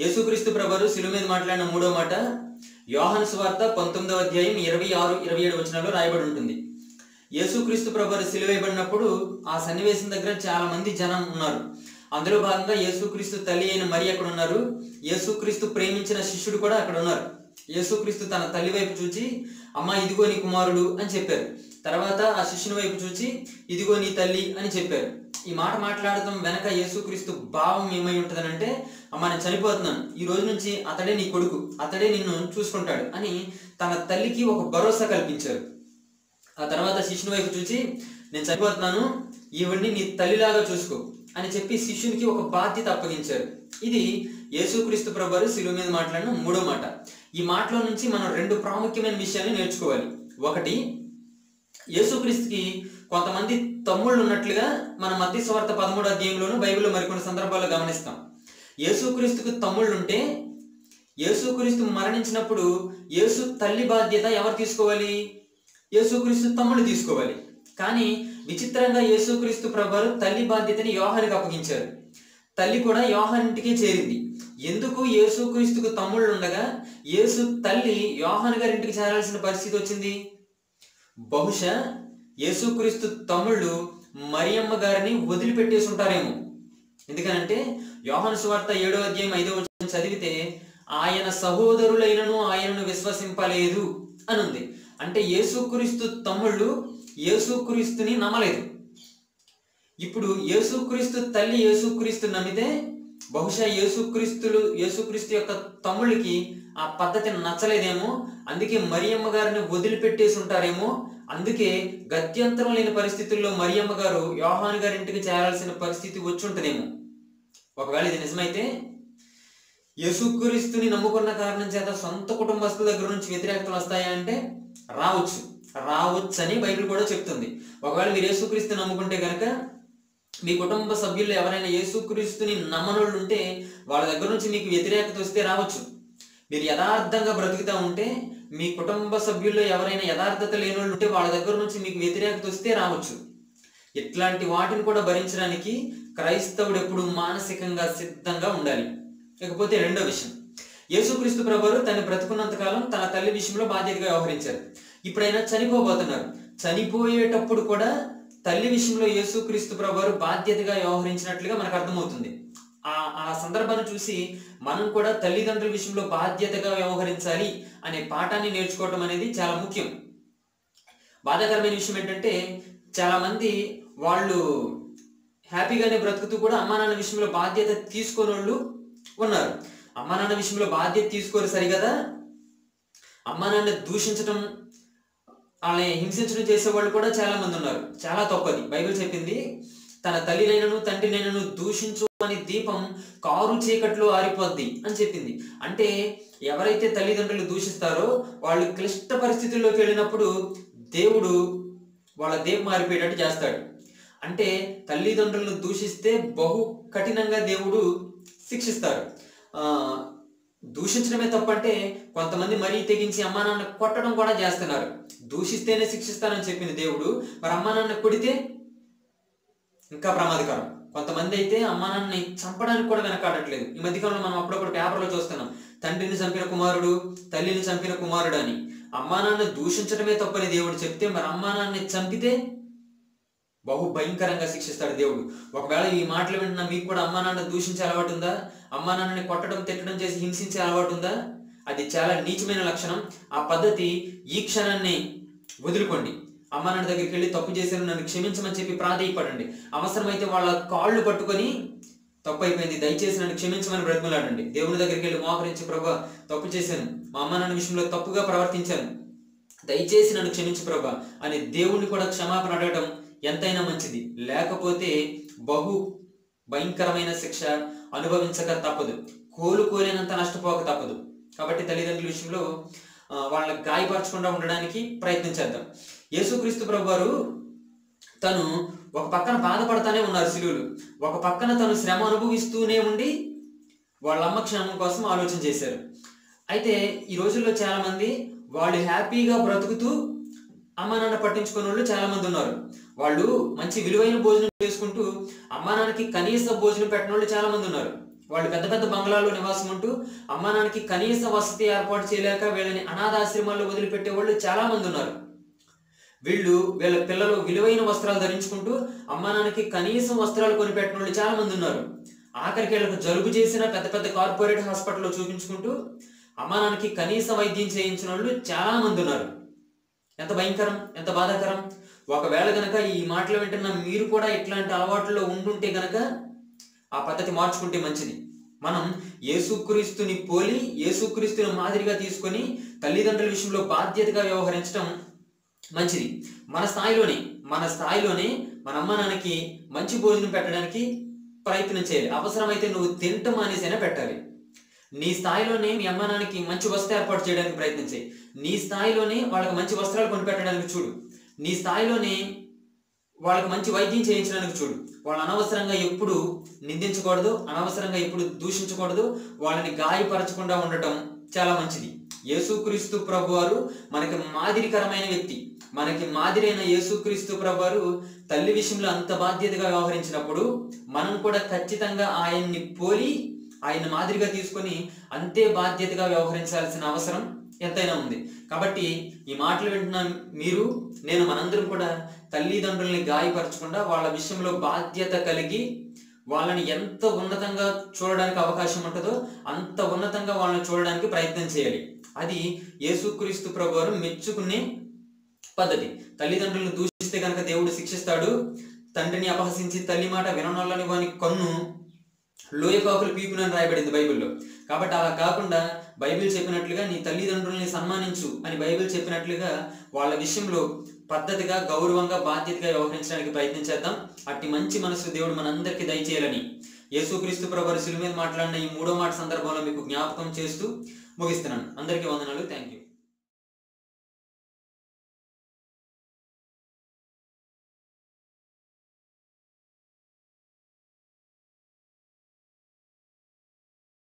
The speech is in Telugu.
యేసుక్రీస్తు ప్రభరు శిలువ మీద మాట్లాడిన మూడో మాట యోహన్ స్వార్త పంతొమ్మిదవ అధ్యాయం ఇరవై ఆరు ఇరవై ఏడు వచనాల్లో రాయబడి ఉంటుంది. యేసుక్రీస్తు ప్రభు సిలువైబడినప్పుడు ఆ సన్నివేశం దగ్గర చాలా మంది జనం ఉన్నారు. అందులో భాగంగా యేసుక్రీస్తు తల్లి అయిన మరి అక్కడ ఉన్నారు. యేసుక్రీస్తు ప్రేమించిన శిష్యుడు కూడా అక్కడ ఉన్నారు. యేసుక్రీస్తు తన తల్లి వైపు చూచి అమ్మ ఇదిగో నీ కుమారుడు అని చెప్పారు. తర్వాత ఆ శిష్యుని వైపు చూచి ఇదిగో నీ తల్లి అని చెప్పారు. ఈ మాట మాట్లాడటం వెనక యేసుక్రీస్తు భావం ఏమై ఉంటుందనంటే అమ్మ నేను చనిపోతున్నాను. ఈ రోజు నుంచి అతడే నీ కొడుకు అతడే నిన్ను చూసుకుంటాడు అని తన తల్లికి ఒక భరోసా కల్పించారు. ఆ తర్వాత శిష్యుని వైపు చూసి నేను చనిపోతున్నాను ఈవిడ్ని నీ తల్లిలాగా చూసుకో అని చెప్పి శిష్యునికి ఒక బాధ్యత అప్పగించారు. ఇది యేసుక్రీస్తు ప్రభువారు శిలువ మీద మాట్లాడిన మూడో మాట. ఈ మాటలో నుంచి మనం రెండు ప్రాముఖ్యమైన విషయాలు నేర్చుకోవాలి. ఒకటి యేసుక్రీస్తుకి కొంతమంది తమ్ముళ్ళు ఉన్నట్లుగా మన మధ్య స్వార్థ పదమూడు అధ్యాయంలోను బైబిల్లో మరికొన్ని సందర్భాల్లో గమనిస్తాం. యేసుక్రీస్తుకు తమ్ముళ్ళు ఉంటే యేసుక్రీస్తు మరణించినప్పుడు యేసు తల్లి బాధ్యత ఎవరు తీసుకోవాలి? యేసుక్రీస్తు తమ్ముడు తీసుకోవాలి. కానీ విచిత్రంగా యేసుక్రీస్తు ప్రభువారు తల్లి బాధ్యతని యోహానికి అప్పగించారు. తల్లి కూడా యోహానింటికే చేరింది. ఎందుకు యేసుక్రీస్తుకు తమ్ముళ్ళు ఉండగా యేసు తల్లి యోహాన్ గారి ఇంటికి చేరాల్సిన పరిస్థితి వచ్చింది? బహుశా యేసుక్రీస్తు తమ్ముళ్ళు మరియమ్మ గారిని వదిలిపెట్టేసి ఉంటారేమో. ఎందుకనంటే యోహాను సువార్త ఏడో అధ్యాయం ఐదో వచనం చదివితే ఆయన సహోదరులైనను ఆయనను విశ్వసింపలేదు అని ఉంది అంటే యేసుక్రీస్తు తమ్ముళ్ళు యేసుక్రీస్తుని నమ్మలేదు. ఇప్పుడు యేసుక్రీస్తు తల్లి యేసుక్రీస్తు నమ్మితే బహుశా యేసుక్రీస్తులు యేసుక్రీస్తు యొక్క తమ్ముళ్ళకి ఆ పద్ధతి నచ్చలేదేమో అందుకే మరియమ్మ గారిని వదిలిపెట్టేసి ఉంటారేమో అందుకే గత్యంతరం లేని పరిస్థితుల్లో మరియమ్మ గారు యోహాన్ గారి ఇంటికి చేరాల్సిన పరిస్థితి వచ్చి ఉంటుందేమో ఒకవేళ ఇది నిజమైతే యేసుక్రీస్తుని నమ్ముకున్న కారణం చేత సొంత కుటుంబస్తుల దగ్గర నుంచి వ్యతిరేకతలు వస్తాయా అంటే రావచ్చు. రావచ్చు అని బైబిల్ కూడా చెప్తుంది. ఒకవేళ మీరు యేసుక్రీస్తు నమ్ముకుంటే కనుక మీ కుటుంబ సభ్యులు ఎవరైనా యేసుక్రీస్తుని నమ్మనోళ్ళు ఉంటే వాళ్ళ దగ్గర నుంచి మీకు వ్యతిరేకత వస్తే రావచ్చు. మీరు యథార్థంగా బ్రతుకుతూ ఉంటే మీ కుటుంబ సభ్యుల్లో ఎవరైనా యథార్థత లేని వాళ్ళు ఉంటే వాళ్ళ దగ్గర నుంచి మీకు వ్యతిరేకత వస్తే రావచ్చు. ఇట్లాంటి వాటిని కూడా భరించడానికి క్రైస్తవుడు ఎప్పుడు మానసికంగా సిద్ధంగా ఉండాలి. ఇకపోతే రెండో విషయం. యేసుక్రీస్తు ప్రభువారు తను బ్రతుకున్నంత కాలం తన తల్లి విషయంలో బాధ్యతగా వ్యవహరించారు. ఇప్పుడైనా చనిపోబోతున్నారు. చనిపోయేటప్పుడు కూడా తల్లి విషయంలో యేసుక్రీస్తు ప్రభువారు బాధ్యతగా వ్యవహరించినట్లుగా మనకు అర్థమవుతుంది. ఆ ఆ సందర్భాన్ని చూసి మనం కూడా తల్లిదండ్రుల విషయంలో బాధ్యతగా వ్యవహరించాలి అనే పాఠాన్ని నేర్చుకోవటం అనేది చాలా ముఖ్యం. బాధాకరమైన విషయం ఏంటంటే చాలా మంది వాళ్ళు హ్యాపీగానే బ్రతుకుతూ కూడా అమ్మా నాన్న విషయంలో బాధ్యత తీసుకోని వాళ్ళు ఉన్నారు. అమ్మా నాన్న విషయంలో బాధ్యత తీసుకోరు సరిగదా? అమ్మా నాన్న దూషించడం వాళ్ళని హింసించడం చేసే వాళ్ళు కూడా చాలా మంది ఉన్నారు. చాలా తప్పది బైబిల్ చెప్పింది తన తల్లినైనను తండ్రినైనను దూషించు అని దీపం కారు చీకట్లో ఆరిపోద్ది అని చెప్పింది. అంటే ఎవరైతే తల్లిదండ్రులు దూషిస్తారో వాళ్ళు క్లిష్ట పరిస్థితుల్లోకి వెళ్ళినప్పుడు దేవుడు వాళ్ళ దీపం మారిపోయేటట్టు చేస్తాడు. అంటే తల్లిదండ్రులను దూషిస్తే బహు కఠినంగా దేవుడు శిక్షిస్తారు. దూషించడమే తప్పంటే కొంతమంది మరీ తెగించి అమ్మా నాన్న కొట్టడం కూడా చేస్తున్నారు. దూషిస్తేనే శిక్షిస్తానని చెప్పింది దేవుడు. మరి అమ్మా నాన్న కొడితే ఇంకా ప్రమాదకరం. కొంతమంది అయితే అమ్మా నాన్నని చంపడానికి కూడా వెనకాడట్లేదు. ఈ మధ్యకాలంలో మనం అప్పుడప్పుడు పేపర్లో చూస్తున్నాం తండ్రిని చంపిన కుమారుడు తల్లిని చంపిన కుమారుడు అని. అమ్మా నాన్న దూషించడమే తప్పని దేవుడు చెప్తే మరి అమ్మా నాన్నని చంపితే బహు భయంకరంగా శిక్షిస్తాడు దేవుడు. ఒకవేళ ఈ మాటలు వింటున్నా మీకు కూడా అమ్మా నాన్న దూషించే అలవాటు ఉందా? అమ్మా నాన్నని కొట్టడం తిట్టడం చేసి హింసించే అలవాటు ఉందా? అది చాలా నీచమైన లక్షణం. ఆ పద్ధతి ఈ క్షణాన్ని వదులుకోండి. అమ్మా నాన్న దగ్గరికి వెళ్ళి తప్పు చేశాను నన్ను క్షమించమని చెప్పి ప్రాధేయపడండి. అవసరమైతే వాళ్ళ కాళ్ళు పట్టుకొని తప్పు అయిపోయింది దయచేసి నన్ను క్షమించమని బ్రతిమలాడండి. దేవుని దగ్గరికి వెళ్ళి మోకరించి ప్రభా తప్పు చేశాను. మా అమ్మ నాన్న విషయంలో తప్పుగా ప్రవర్తించాను. దయచేసి నన్ను క్షమించు ప్రభా అని దేవుణ్ణి కూడా క్షమాపణ అడగడం ఎంతైనా మంచిది. లేకపోతే బహు భయంకరమైన శిక్ష అనుభవించక తప్పదు. కోలుకోలేనంత నష్టపోక తప్పదు. కాబట్టి తల్లిదండ్రుల విషయంలో వాళ్ళని గాయపరచకుండా ఉండడానికి ప్రయత్నం చేద్దాం. యేసుక్రీస్తు ప్రభు వారు తను ఒక పక్కన బాధపడతానే ఉన్నారు శిలువులు. ఒక పక్కన తను శ్రమ అనుభవిస్తూనే ఉండి వాళ్ళ అమ్మ క్షేమం కోసం ఆలోచన చేశారు. అయితే ఈ రోజుల్లో చాలామంది వాళ్ళు హ్యాపీగా బ్రతుకుతూ అమ్మ నాన్న పట్టించుకునే వాళ్ళు చాలామంది ఉన్నారు. వాళ్ళు మంచి విలువైన భోజనం చేసుకుంటూ అమ్మా నాన్నకి కనీస భోజనం పెట్టిన వాళ్ళు చాలామంది ఉన్నారు. వాళ్ళు పెద్ద పెద్ద బంగ్లాల్లో నివాసం ఉంటూ అమ్మా నాన్నకి కనీస వసతి ఏర్పాటు చేయలేక వీళ్ళని అనాథాశ్రమాల్లో వదిలిపెట్టే వాళ్ళు చాలామంది ఉన్నారు. వీళ్ళు వీళ్ళ పిల్లలు విలువైన వస్త్రాలు ధరించుకుంటూ అమ్మ నాన్నకి కనీసం వస్త్రాలు కొనిపెట్టిన వాళ్ళు చాలా మంది ఉన్నారు. ఆఖరికి వీళ్ళకు జలుబు చేసిన పెద్ద పెద్ద కార్పొరేట్ హాస్పిటల్లో చూపించుకుంటూ అమ్మ నాన్నకి కనీస వైద్యం చేయించిన వాళ్ళు చాలా మంది ఉన్నారు. ఎంత భయంకరం ఎంత బాధాకరం. ఒకవేళ గనక ఈ మాటలు వింటున్న మీరు కూడా ఇట్లాంటి అలవాట్లలో ఉండుంటే గనక ఆ పద్ధతి మార్చుకుంటే మంచిది. మనం యేసుక్రీస్తుని పోలి యేసుక్రీస్తుని మాదిరిగా తీసుకొని తల్లిదండ్రుల విషయంలో బాధ్యతగా వ్యవహరించడం మంచిది. మన స్థాయిలోనే మన స్థాయిలోనే మన అమ్మ నాన్నకి మంచి భోజనం పెట్టడానికి ప్రయత్నం చేయాలి. అవసరమైతే నువ్వు తినటం మానేసైనా పెట్టాలి. నీ స్థాయిలోనే మీ అమ్మ నాన్నకి మంచి వస్త్ర ఏర్పాటు చేయడానికి ప్రయత్నం చేయి. నీ స్థాయిలోనే వాళ్ళకి మంచి వస్త్రాలు కొనిపెట్టడానికి చూడు. నీ స్థాయిలోనే వాళ్ళకి మంచి వైద్యం చేయించడానికి చూడు. వాళ్ళు అనవసరంగా ఎప్పుడు నిందించకూడదు అనవసరంగా ఎప్పుడు దూషించకూడదు. వాళ్ళని గాయపరచకుండా ఉండటం చాలా మంచిది. యేసుక్రీస్తు ప్రభు వారు మనకి మాదిరికరమైన వ్యక్తి. మనకి మాదిరైన యేసుక్రీస్తు ప్రభు వారు తల్లి విషయంలో అంత బాధ్యతగా వ్యవహరించినప్పుడు మనం కూడా ఖచ్చితంగా ఆయన్ని పోలి ఆయన మాదిరిగా తీసుకొని అంతే బాధ్యతగా వ్యవహరించాల్సిన అవసరం ఎంతైనా ఉంది. కాబట్టి ఈ మాటలు వింటున్న మీరు నేను మనందరం కూడా తల్లిదండ్రుల్ని గాయపరచకుండా వాళ్ళ విషయంలో బాధ్యత కలిగి వాళ్ళని ఎంత ఉన్నతంగా చూడడానికి అవకాశం ఉంటుందో అంత ఉన్నతంగా వాళ్ళని చూడడానికి ప్రయత్నం చేయాలి. అది యేసుక్రీస్తు ప్రభువారు మెచ్చుకునే పద్ధతి. తల్లిదండ్రులను దూషిస్తే కనుక దేవుడు శిక్షిస్తాడు. తండ్రిని అపహసించి తల్లి మాట విననొల్లని వాని కన్ను లోయపాకులు పీకునని రాయబడింది బైబిల్లో. కాబట్టి అలా కాకుండా బైబిల్ చెప్పినట్లుగా నీ తల్లిదండ్రుల్ని సన్మానించు అని బైబిల్ చెప్పినట్లుగా వాళ్ళ విషయంలో పద్ధతిగా గౌరవంగా బాధ్యతగా వ్యవహరించడానికి ప్రయత్నం చేద్దాం. అట్టి మంచి మనసు దేవుడు మనందరికీ దయచేయాలని. యేసుక్రీస్తు ప్రభు శిలువ మీద మాట్లాడిన ఈ మూడో మాట సందర్భంలో మీకు జ్ఞాపకం చేస్తూ ముగిస్తున్నాను. అందరికీ వందనాలు. Thank you